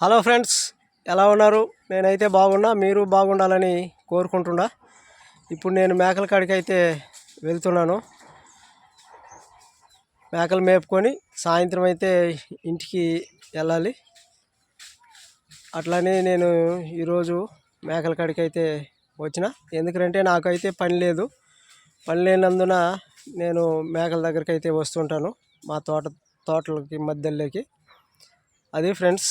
Hello friends ఎలా ఉన్నారు? నేనైతే బాగున్నా మీరు బాగుండాలని కోరుకుంటున్నా. ఇప్పుడు నేను మేకల కాడికి అయితే వెళ్తున్నాను. మేకలు మేపుకొని సాయంత్రం అయితే ఇంటికి వెళ్ళాలి. అట్లానే నేను ఈరోజు మేకల కాడికి అయితే వచ్చిన. ఎందుకంటే నాకైతే పని లేదు. పని లేనందున నేను మేకల దగ్గరికి అయితే వస్తుంటాను మా తోట తోటలకి మధ్యలోకి. అది ఫ్రెండ్స్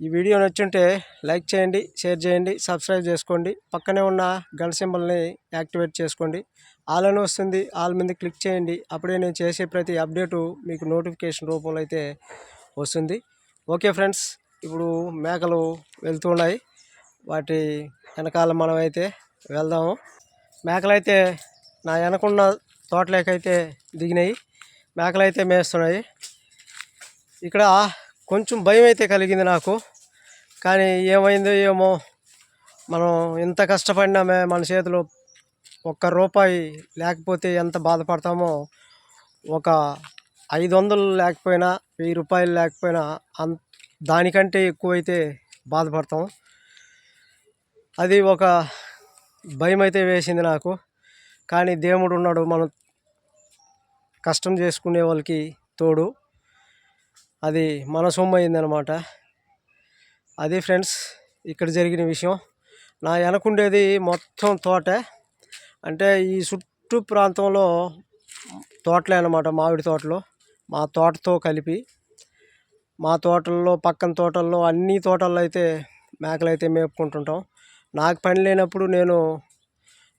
ఈ వీడియో నచ్చుంటే లైక్ చేయండి షేర్ చేయండి సబ్స్క్రైబ్ చేసుకోండి. పక్కనే ఉన్న గన్ సింబల్ని యాక్టివేట్ చేసుకోండి. ఆల్ అని వస్తుంది ఆల్ మీద క్లిక్ చేయండి. అప్పుడే నేను చేసే ప్రతి అప్డేటు మీకు నోటిఫికేషన్ రూపంలో అయితే వస్తుంది. ఓకే ఫ్రెండ్స్ ఇప్పుడు మేకలు వెళ్తూ ఉన్నాయి. వాటి వెనకాల మనం అయితే వెళ్దాము. మేకలైతే నా వెనకున్న తోటలేకైతే దిగినాయి. మేకలైతే మేస్తున్నాయి. ఇక్కడ కొంచెం భయం అయితే కలిగింది నాకు. కానీ ఏమైందో ఏమో మనం ఎంత కష్టపడినామే మన చేతిలో ఒక్క రూపాయి లేకపోతే ఎంత బాధపడతామో ఒక ఐదు వందలు లేకపోయినా వెయ్యి రూపాయలు లేకపోయినా అం దానికంటే ఎక్కువైతే బాధపడతాం. అది ఒక భయం అయితే వేసింది నాకు. కానీ దేవుడు ఉన్నాడు మనం కష్టం చేసుకునే వాళ్ళకి తోడు. అది మన సొమ్ము అయిందనమాట అదే ఫ్రెండ్స్ ఇక్కడ జరిగిన విషయం. నా వెనకుండేది మొత్తం తోటే. అంటే ఈ చుట్టూ ప్రాంతంలో తోటలే అనమాట మామిడి తోటలు. మా తోటతో కలిపి మా తోటల్లో పక్కన తోటల్లో అన్ని తోటల్లో అయితే మేకలు అయితే మేపుకుంటుంటాం. నాకు పని లేనప్పుడు నేను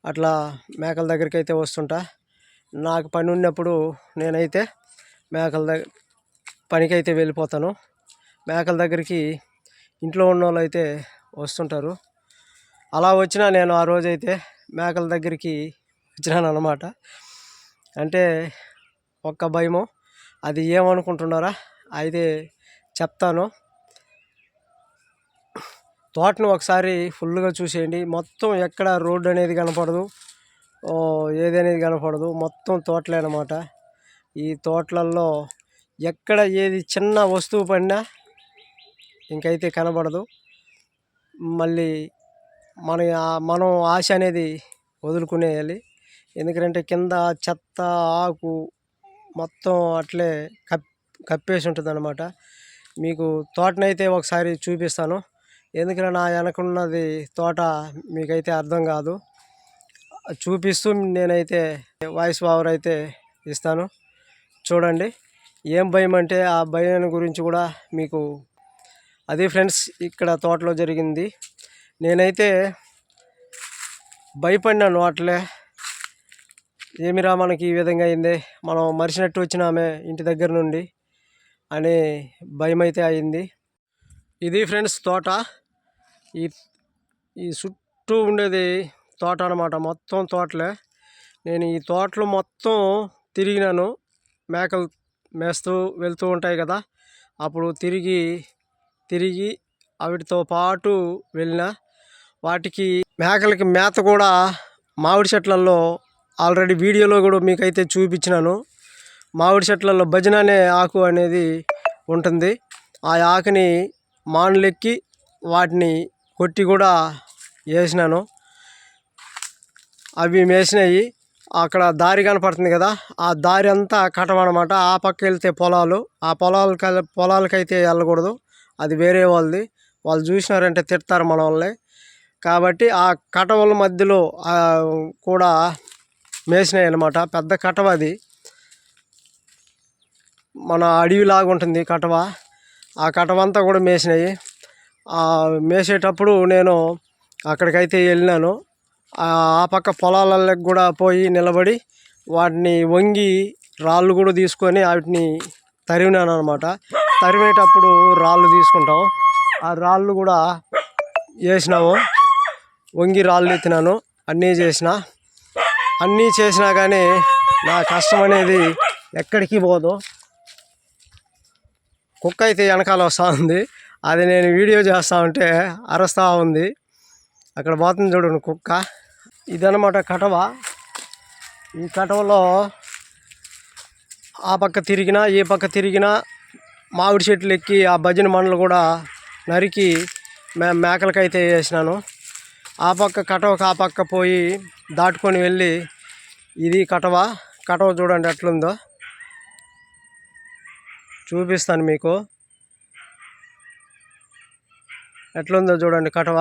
అట్లా మేకల దగ్గరికి అయితే వస్తుంటా. నాకు పని ఉన్నప్పుడు నేనైతే మేకల దగ్గర పనికైతే వెళ్ళిపోతాను. మేకల దగ్గరికి ఇంట్లో ఉన్న వాళ్ళు అయితే వస్తుంటారు. అలా వచ్చినా నేను ఆ రోజైతే మేకల దగ్గరికి వచ్చినాను అనమాట అంటే ఒక్క భయము అది ఏమనుకుంటున్నారా? అయితే చెప్తాను. తోటను ఒకసారి ఫుల్గా చూసేయండి. మొత్తం ఎక్కడ రోడ్డు అనేది కనపడదు. ఏది అనేది కనపడదు. మొత్తం తోటలే అనమాట ఈ తోటలలో ఎక్కడ ఏది చిన్న వస్తువు పడినా ఇంకైతే కనబడదు. మళ్ళీ మన మనం ఆశ అనేది వదులుకునేయాలి. ఎందుకంటే కింద చెత్త ఆకు మొత్తం అట్లే కప్ కప్పేసి ఉంటుంది అనమాట మీకు తోటనైతే ఒకసారి చూపిస్తాను. ఎందుకంటే నా వెనకున్నది తోట మీకైతే అర్థం కాదు. చూపిస్తూ నేనైతే వాయిస్ ఓవర్ అయితే ఇస్తాను. చూడండి ఏం భయం అంటే ఆ భయం గురించి కూడా మీకు అది ఫ్రెండ్స్ ఇక్కడ తోటలో జరిగింది. నేనైతే భయపడినాను అట్లే. ఏమిరా మనకి ఈ విధంగా అయింది? మనం మరిచినట్టు వచ్చినామే ఇంటి దగ్గర నుండి అనే భయం అయితే అయింది. ఇది ఫ్రెండ్స్ తోట. ఈ ఈ చుట్టూ ఉండేది తోట అనమాట మొత్తం తోటలే. నేను ఈ తోటలో మొత్తం తిరిగినాను. మేకలు మేస్తూ వెళ్తూ ఉంటాయి కదా. అప్పుడు తిరిగి తిరిగి వాటితో పాటు వెళ్ళిన వాటికి మేకలకి మేత కూడా మామిడి చెట్లలో ఆల్రెడీ వీడియోలో కూడా మీకైతే చూపించినాను. మామిడి చెట్లలో భజన అనే ఆకు అనేది ఉంటుంది. ఆ ఆకుని మానులెక్కి వాటిని కొట్టి కూడా వేసినాను. అవి మేసినాయి. అక్కడ దారి కనపడుతుంది కదా ఆ దారి అంతా కట్టమనమాట ఆ పక్క వెళ్తే పొలాలు ఆ పొలాలకి పొలాలకైతే వెళ్ళకూడదు. అది వేరే వాళ్ళది. వాళ్ళు చూసినారంటే తిడతారు మన వాళ్ళని కాబట్టి ఆ కటవల మధ్యలో కూడా మేసినాయి అనమాట పెద్ద కటవ అది. మన అడవిలాగా ఉంటుంది కటవ. ఆ కటవ అంతా కూడా మేసినాయి. మేసేటప్పుడు నేను అక్కడికైతే వెళ్ళినాను. ఆ ఆ పక్క పొలాలకు కూడా పోయి నిలబడి వాటిని వంగి రాళ్ళు కూడా తీసుకొని వాటిని తరిమినాను అనమాట తరిమేటప్పుడు రాళ్ళు తీసుకుంటాం. ఆ రాళ్ళు కూడా వేసినాము. వంగి రాళ్ళు ఎత్తినాను. అన్నీ చేసిన. అన్నీ చేసినా కానీ నా కష్టం అనేది ఎక్కడికి పోదు. కుక్క అయితే వెనకాల వస్తూ ఉంది. అది నేను వీడియో చేస్తూ ఉంటే అరుస్తూ ఉంది. అక్కడ పోతుంది చూడండి కుక్క. ఇదనమాట కటవ. ఈ కటవలో ఆ పక్క తిరిగినా ఈ పక్క తిరిగినా మామిడి చెట్లు ఎక్కి ఆ భజన మండలు కూడా నరికి మే మేకలకైతే వేసినాను. ఆ పక్క కటవకు ఆ పక్క పోయి దాటుకొని వెళ్ళి ఇది కటవ. కటవ చూడండి ఎట్లుందో. చూపిస్తాను మీకు. ఎట్లుందో చూడండి కటవ.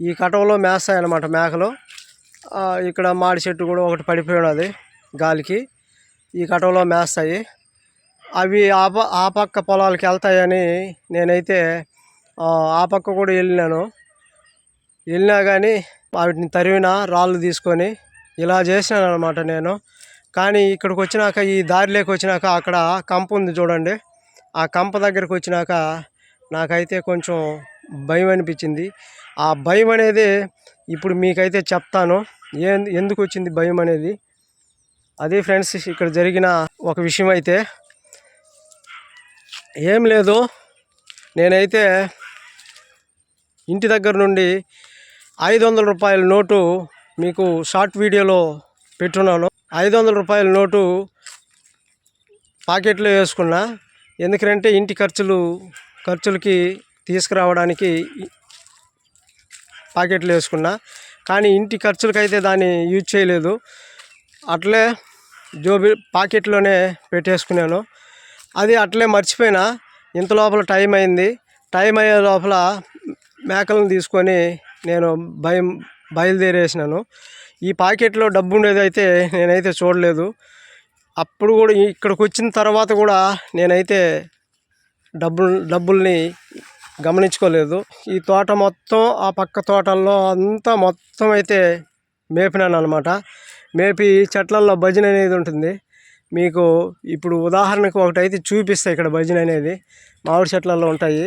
ఈ కటవలో మేస్తాయి అన్నమాట మేకలు ఇక్కడ మాడి చెట్టు కూడా ఒకటి పడిపోయి ఉన్నది గాలికి. ఈ కటవలో మేస్తాయి. అవి ఆ ఆ పక్క పొలాలకి వెళ్తాయని నేనైతే ఆ, ఆ పక్క కూడా వెళ్ళినాను. వెళ్ళినా కానీ వాటిని తరివిన రాళ్ళు తీసుకొని ఇలా చేసినాను అనమాట నేను. కానీ ఇక్కడికి వచ్చినాక ఈ దారిలోకి వచ్చినాక అక్కడ కంప ఉంది చూడండి. ఆ కంప దగ్గరికి వచ్చినాక నాకైతే కొంచెం భయం అనిపించింది. ఆ భయం అనేది ఇప్పుడు మీకైతే చెప్తాను. ఏ ఎందుకు వచ్చింది భయం అనేది? అదే ఫ్రెండ్స్ ఇక్కడ జరిగిన ఒక విషయం అయితే ఏం లేదు. నేనైతే ఇంటి దగ్గర నుండి ఐదు వందల రూపాయల నోటు మీకు షార్ట్ వీడియోలో పెట్టున్నాను. ఐదు వందల రూపాయల నోటు పాకెట్లో వేసుకున్నా. ఎందుకంటే ఇంటి ఖర్చులు ఖర్చులకి తీసుకురావడానికి పాకెట్లు వేసుకున్నా. కానీ ఇంటి ఖర్చులకైతే దాన్ని యూజ్ చేయలేదు. అట్లే జోబి పాకెట్లోనే పెట్టేసుకున్నాను. అది అట్లే మర్చిపోయినా. ఇంత లోపల టైం అయింది. టైం అయ్యే లోపల మేకలను తీసుకొని నేను భయం బయలుదేరేసినాను. ఈ పాకెట్లో డబ్బు ఉండేది అయితే నేనైతే చూడలేదు. అప్పుడు కూడా ఇక్కడికి వచ్చిన తర్వాత కూడా నేనైతే డబ్బు డబ్బుల్ని గమనించుకోలేదు. ఈ తోట మొత్తం ఆ పక్క తోటల్లో అంతా మొత్తం అయితే మేపినాను అనమాట మేపి చెట్లల్లో భజన అనేది ఉంటుంది. మీకు ఇప్పుడు ఉదాహరణకు ఒకటి అయితే చూపిస్తా ఇక్కడ భజన అనేది. మామిడి చెట్లలో ఉంటాయి.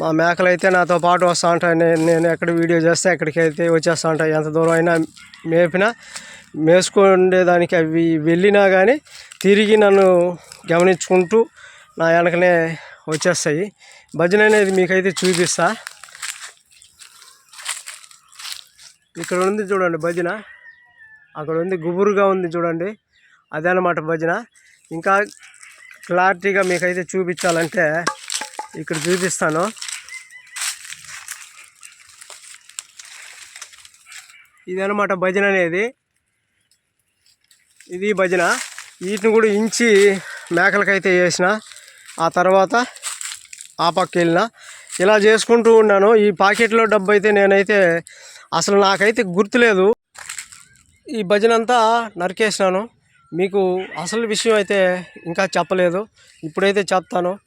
మా మేకలు అయితే నాతో పాటు వస్తూ ఉంటాయి. నేను నేను ఎక్కడ వీడియో చేస్తే ఎక్కడికైతే అయితే వచ్చేస్తూ ఉంటాయి. ఎంత దూరం అయినా మేపినా మేసుకుండేదానికి అవి వెళ్ళినా కానీ తిరిగి నన్ను గమనించుకుంటూ నా వెనకనే వచ్చేస్తాయి. భజన అనేది మీకైతే చూపిస్తా. ఇక్కడ ఉంది చూడండి భజన. అక్కడ ఉంది గుబురుగా ఉంది చూడండి. అదే భజన. ఇంకా క్లారిటీగా మీకైతే చూపించాలంటే ఇక్కడ చూపిస్తాను. ఇదనమాట భజన అనేది. ఇది భజన. వీటిని కూడా ఇంచి మేకలకైతే వేసిన. ఆ తర్వాత ఆ పక్క వెళ్ళిన. ఇలా చేసుకుంటూ ఉన్నాను. ఈ పాకెట్లో డబ్బు అయితే నేనైతే అసలు నాకైతే గుర్తులేదు. ఈ భజన అంతా నరికేసినాను. మీకు అసలు విషయం అయితే ఇంకా చెప్పలేదు. ఇప్పుడైతే చెప్తాను.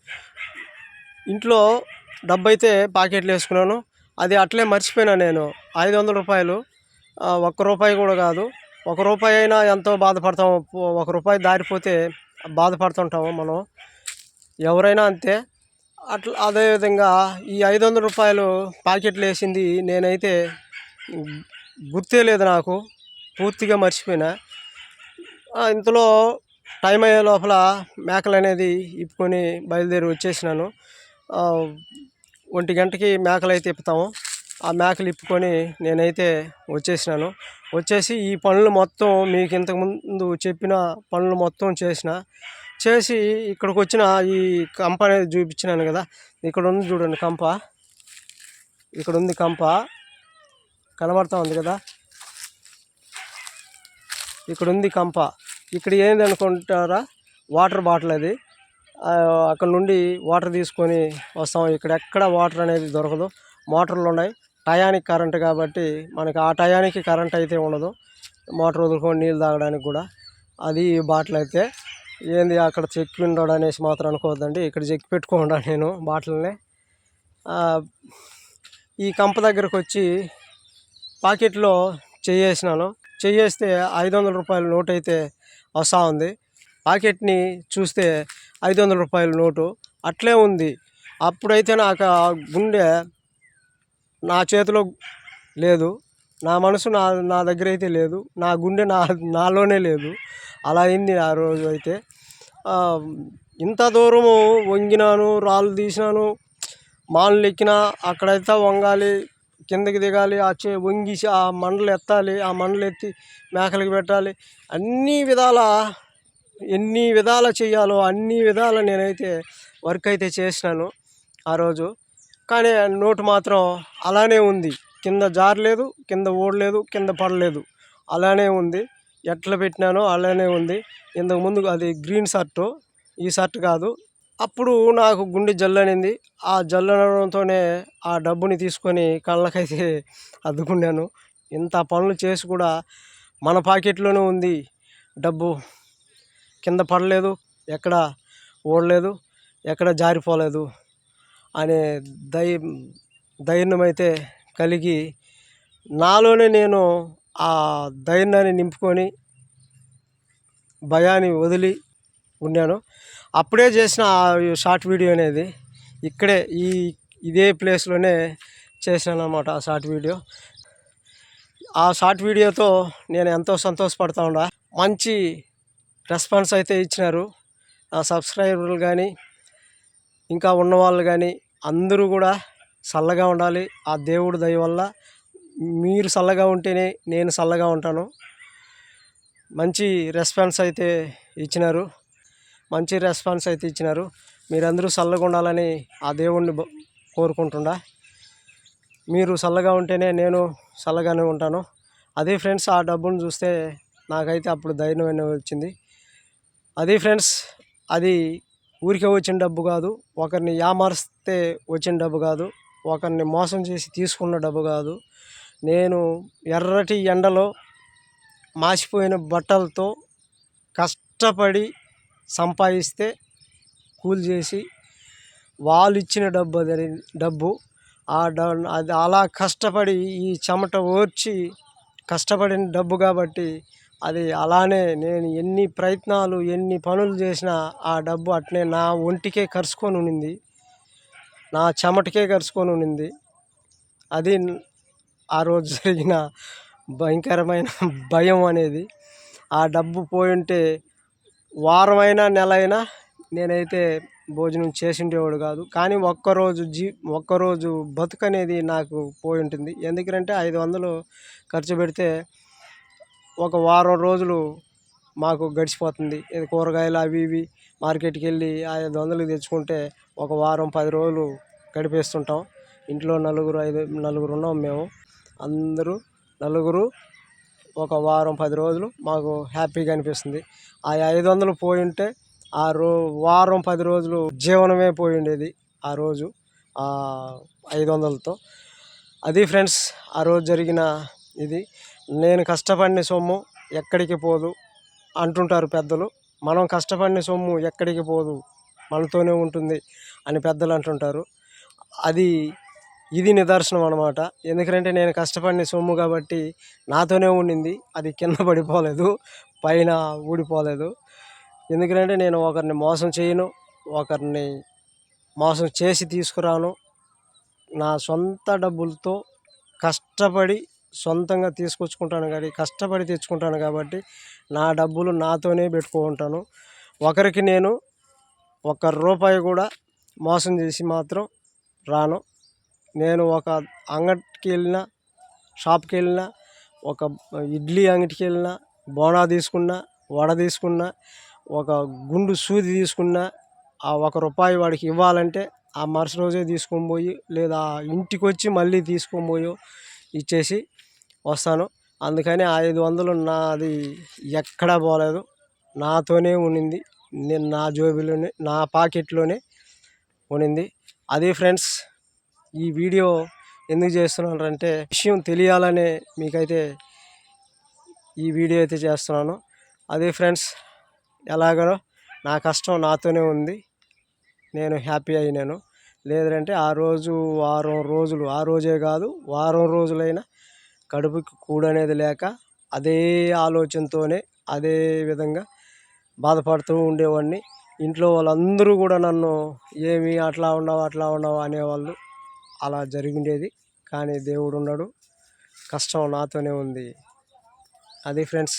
ఇంట్లో డబ్బు అయితే పాకెట్లు వేసుకున్నాను. అది అట్లే మర్చిపోయినా నేను. ఐదు వందల రూపాయలు ఒక్క రూపాయి కూడా కాదు. ఒక రూపాయి అయినా ఎంతో బాధపడతాము. ఒక రూపాయి దారిపోతే బాధపడుతుంటాము మనం. ఎవరైనా అంతే. అట్లా అదేవిధంగా ఈ ఐదు వందల రూపాయలు పాకెట్లు వేసింది నేనైతే గుర్తే లేదు నాకు. పూర్తిగా మర్చిపోయినా. ఇంతలో టైం అయ్యే లోపల మేకలు అనేది ఇప్పుకొని బయలుదేరి వచ్చేసినాను. ఒంటి గంటకి మేకలు అయితే ఇప్పుతాము. ఆ మేకలు ఇప్పుకొని నేనైతే వచ్చేసినాను. వచ్చేసి ఈ పనులు మొత్తం మీకు ఇంతకుముందు చెప్పిన పనులు మొత్తం చేసిన చేసి ఇక్కడికి వచ్చిన ఈ కంప అనేది చూపించినాను కదా. ఇక్కడ ఉంది చూడండి కంప. ఇక్కడ ఉంది కంప. కనబడతా ఉంది కదా. ఇక్కడ ఉంది కంప. ఇక్కడ ఏంది అనుకుంటారా? వాటర్ బాటిల్ అది. అక్కడ నుండి వాటర్ తీసుకొని వస్తాం. ఇక్కడ ఎక్కడ వాటర్ అనేది దొరకదు. మోటార్లు ఉన్నాయి. టయానికి కరెంట్ కాబట్టి మనకి ఆ టయానికి కరెంట్ అయితే ఉండదు. మోటార్ వదులుకొని నీళ్ళు తాగడానికి కూడా. అది బాటిల్ అయితే. ఏంది అక్కడ చెక్ ఉండడు అనేసి మాత్రం అనుకోవద్దండి. ఇక్కడ చెక్కి పెట్టుకోండా నేను బాటిల్ని. ఈ కంప దగ్గరకు వచ్చి పాకెట్లో చేసినాను చేస్తే ఐదు వందల రూపాయల నోట్ అయితే వస్తూ ఉంది. పాకెట్ని చూస్తే ఐదు వందల రూపాయల నోటు అట్లే ఉంది. అప్పుడైతే నాకు ఆ గుండె నా చేతిలో లేదు. నా మనసు నా నా దగ్గర అయితే లేదు. నా గుండె నా నాలోనే లేదు. అలా అయింది ఆ రోజు అయితే. ఇంత దూరము వంగినాను రాళ్ళు తీసినాను మాన్లు ఎక్కినా అక్కడైతే వంగాలి కిందకి దిగాలి ఆ చే వంగిసి ఆ మండలు ఎత్తాలి ఆ మండలు ఎత్తి మేకలకి పెట్టాలి. అన్ని విధాల ఎన్ని విధాల చేయాలో అన్ని విధాల నేనైతే వర్క్ అయితే చేసినాను ఆ రోజు. కానీ నోటు మాత్రం అలానే ఉంది. కింద జారలేదు కింద ఓడలేదు కింద పడలేదు. అలానే ఉంది. ఎట్లా పెట్టినానో అలానే ఉంది. ఇంతకుముందు అది గ్రీన్ షర్టు ఈ షర్ట్ కాదు. అప్పుడు నాకు గుండె జల్లనింది. ఆ జల్లడంతోనే ఆ డబ్బుని తీసుకొని కళ్ళకైతే అద్దుకున్నాను. ఇంత పనులు చేసి కూడా మన పాకెట్లోనే ఉంది డబ్బు. కింద పడలేదు ఎక్కడ ఓడలేదు ఎక్కడ జారిపోలేదు అనే దై ధైర్యం అయితే కలిగి నాలోనే నేను ఆ ధైర్యాన్ని నింపుకొని భయాన్ని వదిలి ఉన్నాను. అప్పుడే చేసిన షార్ట్ వీడియో అనేది ఇక్కడే ఈ ఇదే ప్లేస్లోనే చేశాను అనమాట ఆ షార్ట్ వీడియో. ఆ షార్ట్ వీడియోతో నేను ఎంతో సంతోషపడతా ఉన్నా మంచి రెస్పాన్స్ అయితే ఇచ్చినారు. నా సబ్స్క్రైబర్లు కానీ ఇంకా ఉన్నవాళ్ళు కానీ అందరూ కూడా చల్లగా ఉండాలి. ఆ దేవుడు దయ వల్ల మీరు చల్లగా ఉంటేనే నేను చల్లగా ఉంటాను. మంచి రెస్పాన్స్ అయితే ఇచ్చినారు. మంచి రెస్పాన్స్ అయితే ఇచ్చినారు. మీరందరూ చల్లగా ఉండాలని ఆ దేవుణ్ణి కోరుకుంటుండా. మీరు చల్లగా ఉంటేనే నేను చల్లగానే ఉంటాను. అదే ఫ్రెండ్స్ ఆ డబ్బును చూస్తే నాకైతే అప్పుడు ధైర్యం వచ్చింది. అదే ఫ్రెండ్స్ అది ఊరికే వచ్చిన డబ్బు కాదు ఒకరిని యామరిస్తే వచ్చిన డబ్బు కాదు ఒకరిని మోసం చేసి తీసుకున్న డబ్బు కాదు. నేను ఎర్రటి ఎండలో మాసిపోయిన బట్టలతో కష్టపడి సంపాదిస్తే కూలి చేసి వాళ్ళు ఇచ్చిన డబ్బు అది డబ్బు. ఆ డ అది అలా కష్టపడి ఈ చెమట ఓర్చి కష్టపడిన డబ్బు కాబట్టి అది అలానే నేను ఎన్ని ప్రయత్నాలు ఎన్ని పనులు చేసినా ఆ డబ్బు అట్నే నా ఒంటికే కరుచుకొని ఉన్నింది. నా చెమటకే కరుచుకొని ఉన్నింది. అది ఆ రోజు జరిగిన భయంకరమైన భయం అనేది. ఆ డబ్బు పోయింటే వారమైనా నెల అయినా నేనైతే భోజనం చేసిండేవాడు కాదు. కానీ ఒక్కరోజు జీ ఒక్కరోజు బతుకు అనేది నాకు పోయి ఉంటుంది ఎందుకంటే ఐదు వందలు ఖర్చు పెడితే ఒక వారం రోజులు మాకు గడిచిపోతుంది. ఇది కూరగాయలు అవి ఇవి మార్కెట్కి వెళ్ళి ఐదు వందలు తెచ్చుకుంటే ఒక వారం పది రోజులు గడిపేస్తుంటాం. ఇంట్లో నలుగురు ఐదు నలుగురు ఉన్నాం మేము. అందరూ నలుగురు ఒక వారం పది రోజులు మాకు హ్యాపీగా అనిపిస్తుంది. ఆ ఐదు వందలు పోయి ఉంటే ఆ రో వారం పది రోజులు జీవనమే పోయి ఉండేది ఆ రోజు ఆ ఐదు వందలతో. అది ఫ్రెండ్స్ ఆ రోజు జరిగిన ఇది. నేను కష్టపడిన సొమ్ము ఎక్కడికి పోదు అంటుంటారు పెద్దలు. మనం కష్టపడిన సొమ్ము ఎక్కడికి పోదు మనతోనే ఉంటుంది అని పెద్దలు అంటుంటారు. అది ఇది నిదర్శనం అనమాట ఎందుకంటే నేను కష్టపడిన సొమ్ము కాబట్టి నాతోనే ఉండింది. అది కింద పడిపోలేదు పైన ఊడిపోలేదు. ఎందుకంటే నేను ఒకరిని మోసం చేయను ఒకరిని మోసం చేసి తీసుకురాను. నా సొంత డబ్బులతో కష్టపడి సొంతంగా తీసుకొచ్చుకుంటాను కానీ కష్టపడి తెచ్చుకుంటాను కాబట్టి నా డబ్బులు నాతోనే పెట్టుకుంటాను ఒకరికి నేను ఒక్క రూపాయి కూడా మోసం చేసి మాత్రం రాను. నేను ఒక అంగడికి వెళ్ళినా షాప్కి వెళ్ళినా ఒక ఇడ్లీ అంగడికి వెళ్ళినా బోనా తీసుకున్నా వడ తీసుకున్నా ఒక గుండు సూది తీసుకున్నా ఆ ఒక రూపాయి వాడికి ఇవ్వాలంటే ఆ మరుసటి రోజే తీసుకొని పోయి లేదా ఇంటికి వచ్చి మళ్ళీ తీసుకొని పోయి ఇచ్చేసి వస్తాను. అందుకని ఐదు వందలు నాది ఎక్కడా పోలేదు. నాతోనే ఉండింది నేను నా జోబిలోనే నా పాకెట్లోనే ఉండింది అది ఫ్రెండ్స్ ఈ వీడియో ఎందుకు చేస్తున్నానంటే విషయం తెలియాలనే మీకైతే ఈ వీడియో అయితే చేస్తున్నాను. అదే ఫ్రెండ్స్ ఎలాగో నా కష్టం నాతోనే ఉంది. నేను హ్యాపీ అయినాను. లేదంటే ఆ రోజు వారం రోజులు ఆ రోజే కాదు వారం రోజులైనా కడుపుకి కూడనేది లేక అదే ఆలోచనతోనే అదే విధంగా బాధపడుతూ ఉండేవాడిని. ఇంట్లో వాళ్ళందరూ కూడా నన్ను ఏమి అట్లా ఉన్నావు అట్లా ఉన్నావు అనేవాళ్ళు అలా జరిగిండేది. కానీ దేవుడు ఉన్నాడు కష్టం నాతోనే ఉంది. అది ఫ్రెండ్స్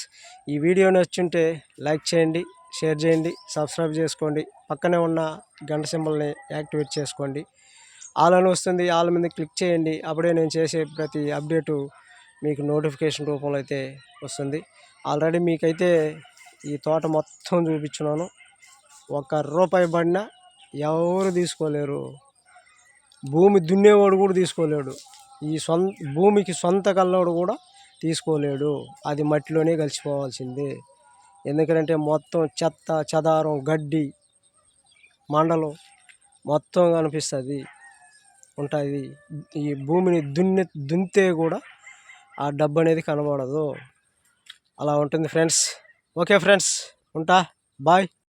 ఈ వీడియో నచ్చుంటే లైక్ చేయండి షేర్ చేయండి సబ్స్క్రైబ్ చేసుకోండి. పక్కనే ఉన్న గంట సింబల్ని యాక్టివేట్ చేసుకోండి. ఆల్ అని వస్తుంది ఆల్ మీద క్లిక్ చేయండి. అప్పుడే నేను చేసే ప్రతి అప్డేటు మీకు నోటిఫికేషన్ రూపంలో అయితే వస్తుంది. ఆల్రెడీ మీకైతే ఈ తోట మొత్తం చూపించున్నాను. ఒక్క రూపాయి పడినా ఎవరు తీసుకోలేరు. భూమి దున్నేవాడు కూడా తీసుకోలేడు. ఈ సొంత భూమికి సొంత కల్లోడు కూడా తీసుకోలేడు. అది మట్టిలోనే కలిసిపోవాల్సిందే. ఎందుకంటే మొత్తం చెత్త చెదారం గడ్డి మండలం మొత్తం కనిపిస్తుంది. ఉంటుంది. ఈ భూమిని దున్ని దున్నితే కూడా ఆ డబ్బు అనేది కనబడదు. అలా ఉంటుంది ఫ్రెండ్స్. Okay friends. ఉంటా. బాయ్.